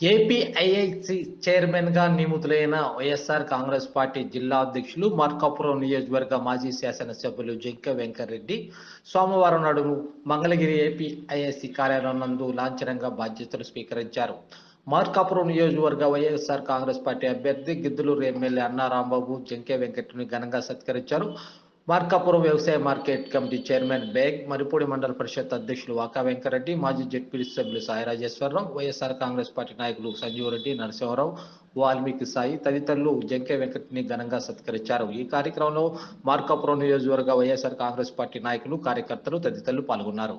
APIIC చైర్మన్గా నియమితులైన YSR Congress party జిల్లా అధ్యక్షులు మార్కాపురం నియోజకవర్గ మాజీ శాసనసభ్యులు జంక వెంకరెడ్డి సోమవారం నాడు మంగళగిరి ఏపీఐఐసి కార్యాలయం నందు లాంఛనంగా బాధ్యతలు స్వీకరించారు. మార్కాపురం నియోజకవర్గ వైఎస్ఆర్ కాంగ్రెస్ పార్టీ అభ్యర్థి గిద్దులూరు ఎమ్మెల్యే అన్నారాంబాబు జంకే వెంకట్ని ఘనంగా సత్కరించారు. మార్కాపురం వ్యవసాయ market committee chairman Baig Marripudi mandal parishad అధ్యక్షులు వాకా వెంకరెడ్డి మాజీ జడ్పీ సభ్యులు Sai Rajeswara Rao YSR Congress party నాయకులు సంజీవరెడ్డి రెడ్డి నరసింహారావు వాల్మీకి సాయి తదితరులు జంకే వెంకట్ని ఘనంగా సత్కరించారు. ఈ కార్యక్రమంలో మార్కాపురం నియోజకవర్గ వైఎస్ఆర్ కాంగ్రెస్ పార్టీ నాయకులు కార్యకర్తలు తదితరులు పాల్గొన్నారు.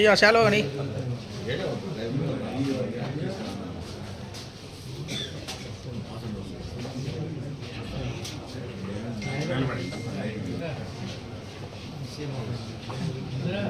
Iya, shallow. Yeah.